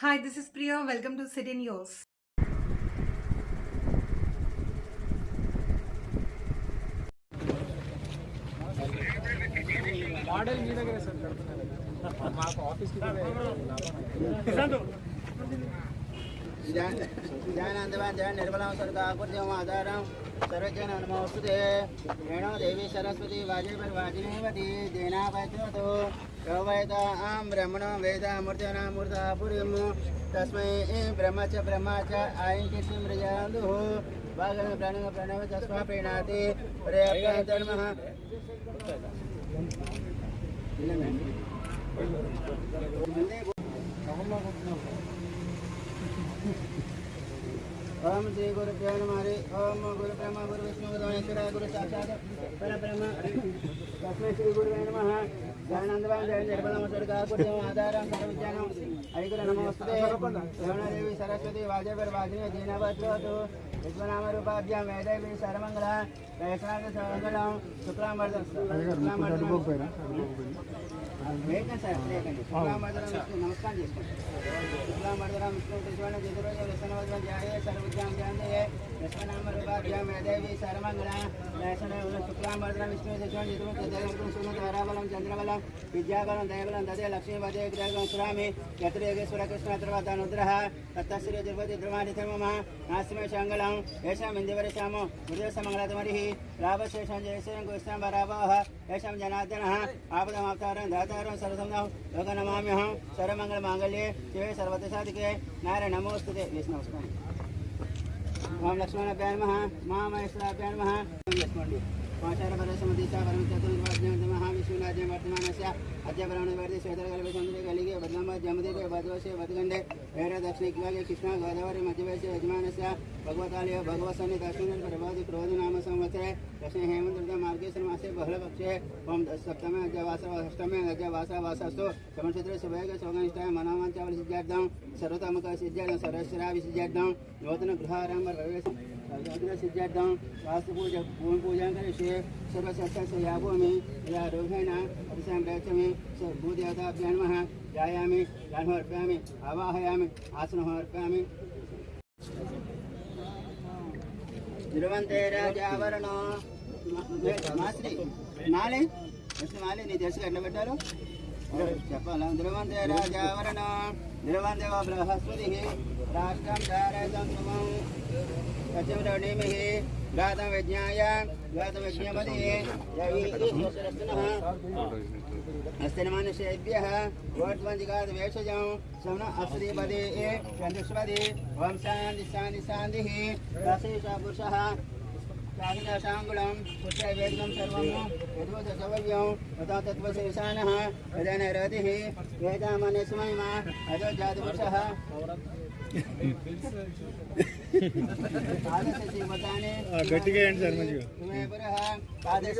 Hi, this is Priya. Welcome to City News. Model మీ దగ్గరే sir పెడుతున్నారు మాకు జయ నిర్మలం సర్గాకుర్జం ఆధారం సర్వజన నమోస్తుతే రేణో దేవి సరస్వతి వాజేపర్ వాజినేవతి దేనాపత్యతో యోవైతాం బ్రహ్మణం వేదామృతనామృతాపురిం తస్మై బ్రహ్మచ బ్రహ్మచ ఆయన కీర్తి మృజాందు భాగం ప్రణవ ప్రణవ తస్మా ప్రీణాతి ప్రయత్నమ ఓం శ్రీ గురు హరి ఓం గురు బ్రహ్మ గురు విష్ణు గురు మహేశ్వర గురు సాక్షాత్ పరబ్రహ్మ తస్మై శ్రీ గురు నమ జ్ఞానందవాన్ జయ నిర్మలమతుడు కాకుర్యం ఆధారం పరవిజ్ఞానం అడిగుల నమస్తే రమణదేవి సరస్వతి వాజపేట వాజిని దీనవద్వతు విశ్వనామరూపాభ్యాం వేదవి సర్వమంగళ వైష్ణవ సమంగళం శుక్లామర్దం శుక్లామర్దం నమస్కారం చేసుకోండి శుక్లా మధురం విష్ణుకృష్ణ చతురోజ వ్యసనవధ్యాయ సర్వజ్ఞాం జాంతయే విశ్వనామ రూపాభ్యాం యదేవి సర్వమంగళ దర్శన శుక్లా మధురం విష్ణు చతురోజ చతురోజ సుమ ధారాబలం చంద్రబలం విద్యాబలం దయబలం దదే లక్ష్మీపదే గ్రహం సురామి యత్ర యోగేశ్వర కృష్ణ తర్వాత అనుగ్రహ తత్తశ్రీ తిరుపతి ధ్రువాణి ధర్మమ నాస్మే శాంగళం ఏషాం ఇందివరశాము హృదయసమంగళతమరి లాభశేషం జయశ్రీం కృష్ణం వరాభోహ ఏషాం జనార్దన ఆపదమాప్తారం దాత దాతారం సర్వసంగం లోకనమామ్యహం సర్వమంగళమాంగళ్యే శివే సర్వతసాధికే నారాయణ నమోస్తుతే విష్ణు నమస్కారం ఓం లక్ష్మణాభ్యాయ నమః మహామహేశ్వరాభ్యాయ నమః చేసుకోండి ఆచార పరసమదీశ పరమ చతుర్వాద్యం మహావిష్ణునాద్యం వర్తమానస్య అద్య బ్రహ్మణ వర్తి శ్వేతకల్పే సందురే కలిగే బద్నామ జమదేవే భద్వశే వద్గండే వేర దక్షిణిక్లాగే కృష్ణ గోదావరి మధ్యవేశ యజమానస్య భగవతాలయ భగవత్సన్ని దక్షిణ ప్రభాతి క్రోధనామ సంవత్సరే దక్షిణ హేమంత మార్గేశ మాసే బహుళ పక్షే ఓం సప్తమే అద్యవాస అష్టమే అద్యవాస వాసస్సు సమక్షత్రే శుభేగ శోగనిష్టాయ మనోవాంచావలి సిద్ధ్యార్థం సర్వతమక సిద్ధ్యార్థం సర్వశ్రావి సిద్ధ్యార్థం నూతన గృహారంభ ప్రవేశం सर्वत्र सिद्धार्थं वास्तुपूजा भूमि पूजां करिष्ये सर्वसत्सस्य या भूमि या रोगेण अतिशां प्रयच्छामि भूदेवताभ्यां नमः ध्यायामि गान्हमर्पयामि आवाहयामि आसनमर्पयामि ధ్రువంతే రాజావరణ మాస్త్రి నాలే కృష్ణ మాలే? నీ తెలుసు ఎట్లా పెట్టారు? చెప్పాలా? ధ్రువంతే రాజావరణ ధ్రువందేవ బృహస్పతి రాష్ట్రం ధారయతం ధ్రువం సత్యమేమిహి గాతం విజ్ఞాయ గాత విజ్ఞపతి అస్తినమనుష్యేభ్యः ఓట్వంజిగాత వేషజం సవన అశ్రీపదే చంద్రస్పది వంశాంది శాంతి శాంతి శాంతి రసేష పురుషः శాంగుళం పుత్ర వేదం సర్వము యద్వత సవవ్యం తథా తత్వశేషానः యదన రతిः వేదామనస్మైమ అదో జాతపురుషः గట్టిగా ఏంటి సార్ మంచిగా ఆదేశ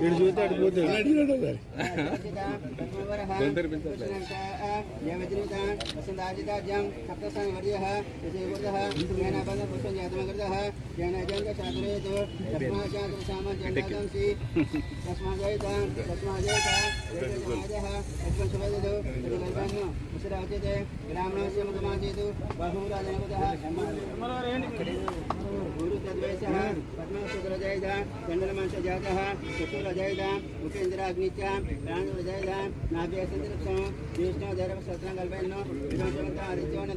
వీడు చూస్తే అటు పోతే వసంతాజితాజ్యం సప్తస్థాన వర్యः విజయగురుదः జ్ఞానాబంధ పుష్పం జాతమగృతः జ్ఞానజంగ చాతురేతు తస్మాచాతుర సామజ్యంసి తస్మాజయత తస్మాజయత ఏకజనాజः యత్వం సువేదదు కల్పాన్ను ఉసిరాచితే గ్రామణస్య ముఖమాచేతు బహురాజనగుతः గురు भूरुतद्वैषः पद्मशुक्रजयधां चन्द्रमांसजातः चतुरजयधां मुखेन्द्राग्निचां प्राणुरजयधां नाभ्यसन्दृक्षं विष्णुधर्मशस्त्रङ्गल्पयन्नो विष्णुचमन्तारित्योन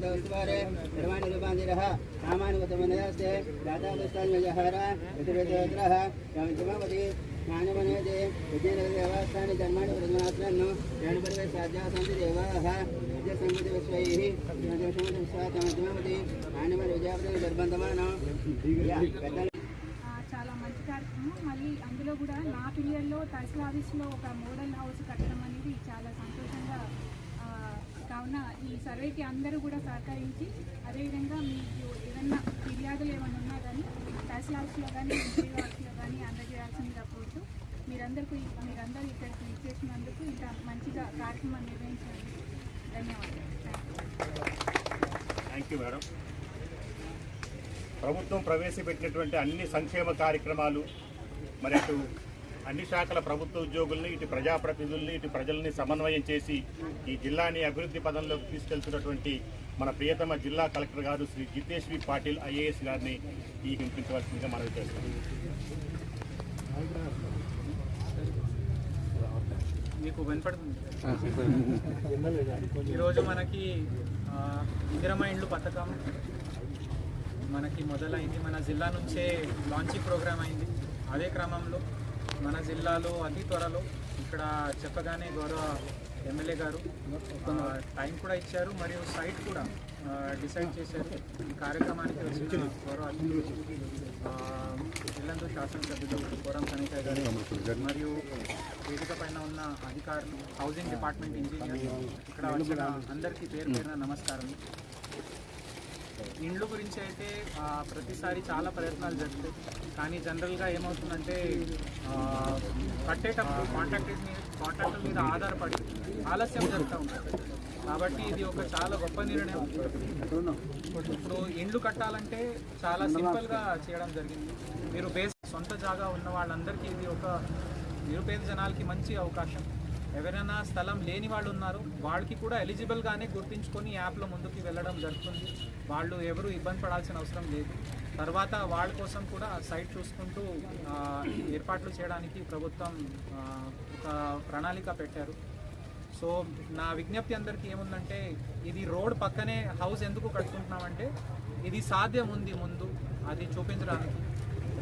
చాలా మంచి కార్యక్రమం. మళ్ళీ అందులో కూడా నా పిల్లల్లో తహసీల్ ఆఫీస్లో ఒక మోడల్ హౌస్ కట్టడం అనేది చాలా సంతోషంగా కావున ఈ సర్వేకి అందరూ కూడా సహకరించి అదేవిధంగా మీకు ఏదన్నా ఫిర్యాదులు ఏమైనా ఉన్నా కానీ తహసీల్ ఆఫీస్లో కానీ ఎంపీ ఆఫీస్లో కానీ అందజేయాల్సిందిగా కోరుతూ మీరందరికీ మీరందరూ ఇక్కడికి ఇచ్చేసినందుకు ఇంత మంచిగా కార్యక్రమం నిర్వహించినందుకు థ్యాంక్ యూ మేడం ప్రభుత్వం ప్రవేశపెట్టినటువంటి అన్ని సంక్షేమ కార్యక్రమాలు మరి అటు అన్ని శాఖల ప్రభుత్వ ఉద్యోగుల్ని ఇటు ప్రజాప్రతినిధుల్ని ఇటు ప్రజల్ని సమన్వయం చేసి ఈ జిల్లాని అభివృద్ధి పదంలోకి తీసుకెళ్తున్నటువంటి మన ప్రియతమ జిల్లా కలెక్టర్ గారు శ్రీ జితేష్ వి పాటిల్ ఐఏఎస్ గారిని ఈ వినిపించవలసిందిగా మనవి చేస్తున్నాం. మీకు వినపడుతుంది. ఈరోజు మనకి ఇందిరమ్మ ఇండ్లు పథకం మనకి మొదలైంది. మన జిల్లా నుంచే లాంచింగ్ ప్రోగ్రామ్ అయింది. అదే క్రమంలో మన జిల్లాలో అతి త్వరలో ఇక్కడ చెప్పగానే గౌరవ ఎమ్మెల్యే గారు టైం కూడా ఇచ్చారు మరియు సైట్ కూడా డిసైడ్ చేశారు. ఈ కార్యక్రమానికి వచ్చిన గౌరవ ఇల్లందు శాసనసభ్యులు కోరం కనికాయ్ గారు మరియు వేదిక పైన ఉన్న అధికారులు హౌసింగ్ డిపార్ట్మెంట్ ఇంజనీర్ ఇక్కడ వచ్చిన అందరికీ పేరు పేరున నమస్కారం. ఇండ్లు గురించి అయితే ప్రతిసారి చాలా ప్రయత్నాలు జరుగుతాయి. కానీ జనరల్గా ఏమవుతుందంటే కట్టేటప్పుడు కాంట్రాక్టర్ మీద కాంట్రాక్టర్ మీద ఆధారపడి ఆలస్యం జరుగుతూ ఉంటుంది. కాబట్టి ఇది ఒక చాలా గొప్ప నిర్ణయం. ఇప్పుడు ఇండ్లు కట్టాలంటే చాలా సింపుల్గా చేయడం జరిగింది. మీరు బేస్ సొంత జాగా ఉన్న వాళ్ళందరికీ ఇది ఒక నిరుపేద జనాలకి మంచి అవకాశం. ఎవరైనా స్థలం లేని వాళ్ళు ఉన్నారు వాళ్ళకి కూడా ఎలిజిబుల్గానే గుర్తించుకొని యాప్లో ముందుకు వెళ్ళడం జరుగుతుంది. వాళ్ళు ఎవరు ఇబ్బంది పడాల్సిన అవసరం లేదు. తర్వాత వాళ్ళ కోసం కూడా సైట్ చూసుకుంటూ ఏర్పాట్లు చేయడానికి ప్రభుత్వం ఒక ప్రణాళిక పెట్టారు. సో నా విజ్ఞప్తి అందరికీ ఏముందంటే ఇది రోడ్ పక్కనే హౌస్ ఎందుకు కట్టుకుంటున్నామంటే ఇది సాధ్యం ఉంది ముందు అది చూపించడానికి.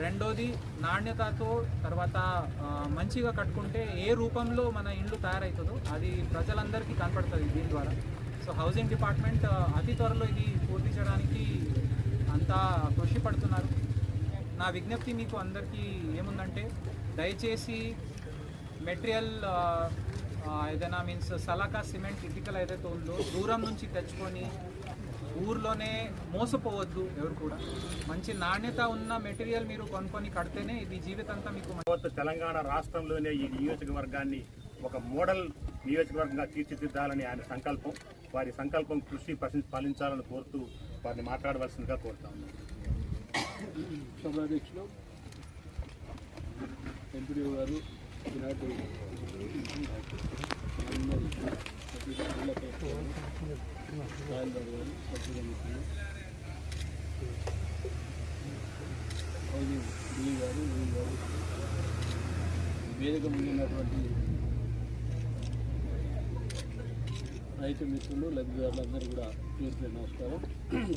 రెండోది నాణ్యతతో తర్వాత మంచిగా కట్టుకుంటే ఏ రూపంలో మన ఇండ్లు తయారవుతుందో అది ప్రజలందరికీ కనపడుతుంది దీని ద్వారా. సో హౌసింగ్ డిపార్ట్మెంట్ అతి త్వరలో ఇది పూర్తి చేయడానికి అంతా కృషి పడుతున్నారు. నా విజ్ఞప్తి మీకు అందరికీ ఏముందంటే దయచేసి మెటీరియల్ ఏదైనా మీన్స్ సలాకా సిమెంట్ ఇటికల్ ఏదైతే ఉందో దూరం నుంచి తెచ్చుకొని ఊర్లోనే మోసపోవద్దు ఎవరు కూడా. మంచి నాణ్యత ఉన్న మెటీరియల్ మీరు కొనుక్కొని కడితేనే ఇది జీవితంతా మీకు తెలంగాణ రాష్ట్రంలోనే ఈ నియోజకవర్గాన్ని ఒక మోడల్ నియోజకవర్గంగా తీర్చిదిద్దాలని ఆయన సంకల్పం. వారి సంకల్పం కృషి ప్రశంస ఫలించాలని కోరుతూ వారిని మాట్లాడవలసిందిగా కోరుతా ఉన్నాను సభాధ్యక్షులు ఎంపీడీ గారు ఈనాటి గారు వేదిక ముందున్నటువంటి రైతు మిత్రులు లబ్ధిదారులందరూ కూడా పేరు నమస్కారం.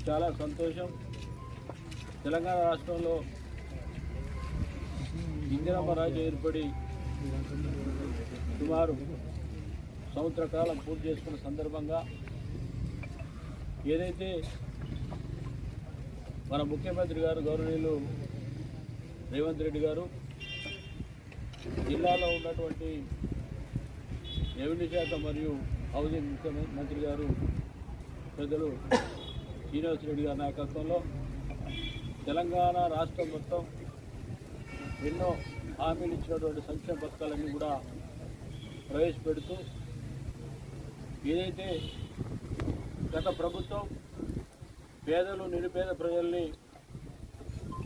చాలా సంతోషం. తెలంగాణ రాష్ట్రంలో ఇందిరమ్మ రాజు ఏర్పడి సుమారు సంవత్సర కాలం పూర్తి చేసుకున్న సందర్భంగా ఏదైతే మన ముఖ్యమంత్రి గారు గౌరవనీయులు రేవంత్ రెడ్డి గారు జిల్లాలో ఉన్నటువంటి రెవెన్యూ శాఖ మరియు హౌసింగ్ ముఖ్యమంత్రి గారు పెద్దలు శ్రీనివాస్ రెడ్డి గారి నాయకత్వంలో తెలంగాణ రాష్ట్రం మొత్తం ఎన్నో హామీలు ఇచ్చినటువంటి సంక్షేమ పథకాలన్నీ కూడా ప్రవేశపెడుతూ ఏదైతే గత ప్రభుత్వం పేదలు నిరుపేద ప్రజల్ని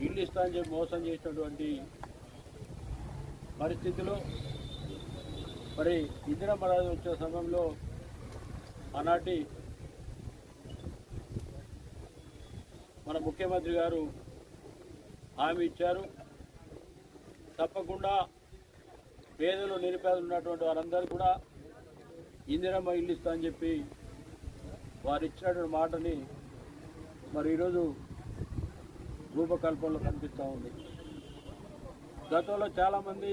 ఇల్లు ఇస్తా అని చెప్పి మోసం చేసినటువంటి పరిస్థితిలో మరి ఇందిరా రాజు వచ్చే సమయంలో ఆనాటి మన ముఖ్యమంత్రి గారు హామీ ఇచ్చారు. తప్పకుండా పేదలు నిరుపేదలు ఉన్నటువంటి వారందరూ కూడా ఇందిరమ్మ ఇల్లు ఇస్తా అని చెప్పి వారు ఇచ్చినటువంటి మాటని మరి ఈరోజు రూపకల్పనలో కనిపిస్తూ ఉంది. గతంలో చాలామంది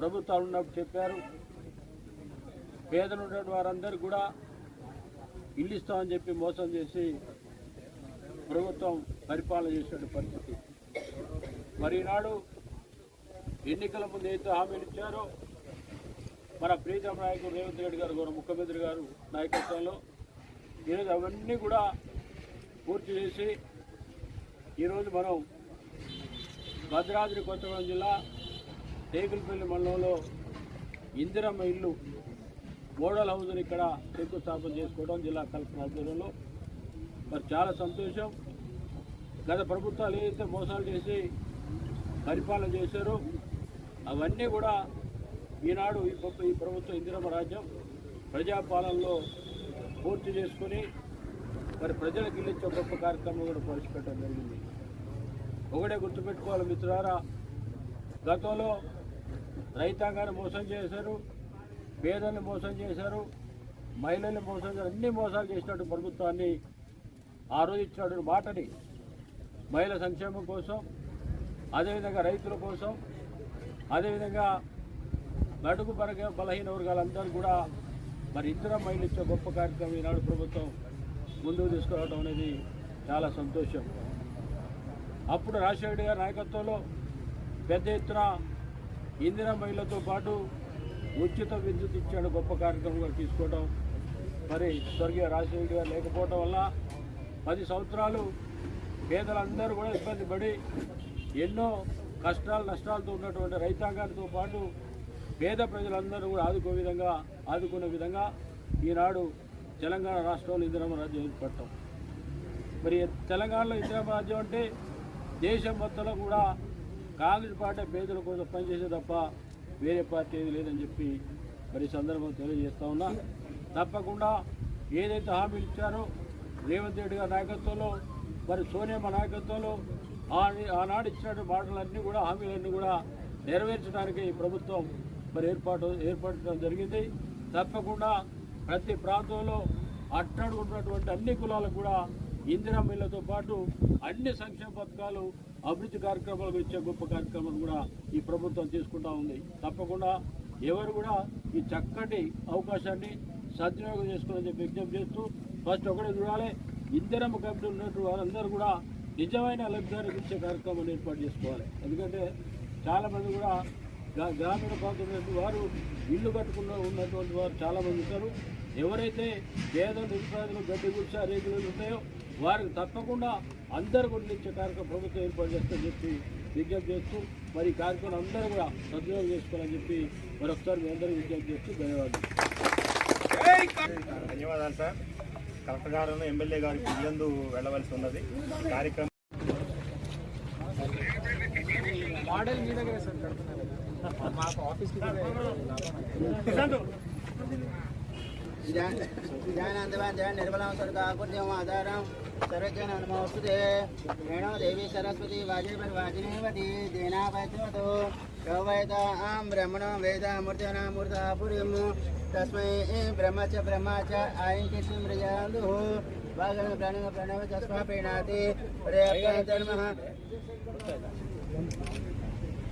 ప్రభుత్వాలు ఉన్నప్పుడు చెప్పారు పేదలు ఉన్నటువంటి వారందరూ కూడా ఇల్లు ఇస్తామని చెప్పి మోసం చేసి ప్రభుత్వం పరిపాలన చేసిన పరిస్థితి. మరి ఈనాడు ఎన్నికల ముందు అయితే హామీలు ఇచ్చారో మన ప్రీతం నాయకుడు రేవంత్ రెడ్డి గారు గౌరవ ముఖ్యమంత్రి గారు నాయకత్వంలో ఈరోజు అవన్నీ కూడా పూర్తి చేసి ఈరోజు మనం భద్రాద్రి కొత్తగూడెం జిల్లా టేకులపల్లి మండలంలో ఇందిరమ్మ ఇల్లు మోడల్ హౌస్ని ఇక్కడ శంకుస్థాపన చేసుకోవడం జిల్లా కలెక్టర్ ఆధ్వర్యంలో. మరి చాలా సంతోషం. గత ప్రభుత్వాలు ఏదైతే మోసాలు చేసి పరిపాలన చేశారో అవన్నీ కూడా ఈనాడు ఈ ప్రభుత్వ ఈ ప్రభుత్వం ఇందిరమ్మ రాజ్యం ప్రజాపాలనలో పూర్తి చేసుకొని మరి ప్రజలకు ఇల్లించే ఇచ్చే గొప్ప కార్యక్రమం కూడా ప్రవేశపెట్టడం జరిగింది. ఒకటే గుర్తుపెట్టుకోవాలి మిత్రులారా గతంలో రైతాంగాన్ని మోసం చేశారు పేదల్ని మోసం చేశారు మహిళల్ని మోసం చేశారు అన్ని మోసాలు చేసినట్టు ప్రభుత్వాన్ని ఆ రోజు ఇచ్చినటువంటి మాటని మహిళ సంక్షేమం కోసం అదేవిధంగా రైతుల కోసం అదేవిధంగా నడుగు పరగ బలహీన వర్గాలందరూ కూడా మరి ఇద్దరు మహిళలు ఇచ్చే గొప్ప కార్యక్రమం ఈనాడు ప్రభుత్వం ముందుకు తీసుకురావడం అనేది చాలా సంతోషం. అప్పుడు రాజశేఖర గారి నాయకత్వంలో పెద్ద ఎత్తున ఇందిరా మహిళతో పాటు ఉచిత విద్యుత్ ఇచ్చాడు గొప్ప కార్యక్రమంగా తీసుకోవడం మరి స్వర్గీయ రాజశేఖర గారు లేకపోవడం వల్ల పది సంవత్సరాలు పేదలందరూ కూడా ఇబ్బంది పడి ఎన్నో కష్టాలు నష్టాలతో ఉన్నటువంటి రైతాంగాలతో పాటు పేద ప్రజలందరూ కూడా ఆదుకో విధంగా ఆదుకునే విధంగా ఈనాడు తెలంగాణ రాష్ట్రంలో ఇందిరామ రాజ్యం ఏర్పడటం. మరి తెలంగాణలో ఇందిరామ రాజ్యం అంటే దేశం మొత్తంలో కూడా కాంగ్రెస్ పార్టీ పేదల కోసం పనిచేసే తప్ప వేరే పార్టీ ఏది లేదని చెప్పి మరి సందర్భం తెలియజేస్తా ఉన్నా. తప్పకుండా ఏదైతే హామీలు ఇచ్చారో రేవంత్ రెడ్డి గారి నాయకత్వంలో మరి సోనియమ్మ నాయకత్వంలో ఆనాడు ఇచ్చినటువంటి మాటలన్నీ కూడా హామీలన్నీ కూడా నెరవేర్చడానికి ఈ ప్రభుత్వం మరి ఏర్పాటు ఏర్పడటం జరిగింది. తప్పకుండా ప్రతి ప్రాంతంలో అట్టడుగున్నటువంటి అన్ని కులాలకు కూడా ఇందిరా మిల్లతో పాటు అన్ని సంక్షేమ పథకాలు అభివృద్ధి కార్యక్రమాలకు ఇచ్చే గొప్ప కార్యక్రమాలు కూడా ఈ ప్రభుత్వం తీసుకుంటా ఉంది. తప్పకుండా ఎవరు కూడా ఈ చక్కటి అవకాశాన్ని సద్వినియోగం చేసుకోవాలని చెప్పి విజ్ఞప్తి చేస్తూ ఫస్ట్ ఒకటే చూడాలి. ఇందిరమ్మ కమిటీ ఉన్నట్టు వారందరూ కూడా నిజమైన లబ్ధిదారులకు ఇచ్చే కార్యక్రమాన్ని ఏర్పాటు చేసుకోవాలి. ఎందుకంటే చాలామంది కూడా గ్రా- గ్రామీణ ప్రాంతంలో వారు ఇల్లు కట్టుకున్న ఉన్నటువంటి వారు చాలామంది ఉంటారు. ఎవరైతే పేద నిరుపేదలు గడ్డి గుడిస రేకులు ఉంటాయో వారికి తప్పకుండా అందరు కూడా ఇచ్చే కార్యక్రమం ప్రభుత్వం ఏర్పాటు చేస్తారని చెప్పి విజ్ఞప్తి చేస్తూ మరి ఈ కార్యక్రమం అందరూ కూడా సద్వినియోగం చేసుకోవాలని చెప్పి మరొకసారి మీ అందరూ విజ్ఞప్తి చేస్తూ ధన్యవాదాలు. ధన్యవాదాలు సార్. కలెక్టర్ గారు ఎమ్మెల్యే గారికి ఇల్లందు వెళ్ళవలసి ఉన్నది. కార్యక్రమం మోడల్ మీ దగ్గరే సార్ కడుతున్నారు మాకు జయ నిర్మలం సర్గాకుర్యం ఆధారం సర్వజన నమోస్తుతే. వేణో దేవి సరస్వతి వాజేపరి వాజినేవతి దేనాపత్యమతో కవైత ఆం బ్రహ్మణో వేద మూర్తనామూర్త పురిం తస్మై బ్రహ్మ చ బ్రహ్మ చ ఆయం కీర్తి మృజాందు వాగణ ప్రణవ ప్రణవ తస్మా ప్రీణాతి ధర్మ.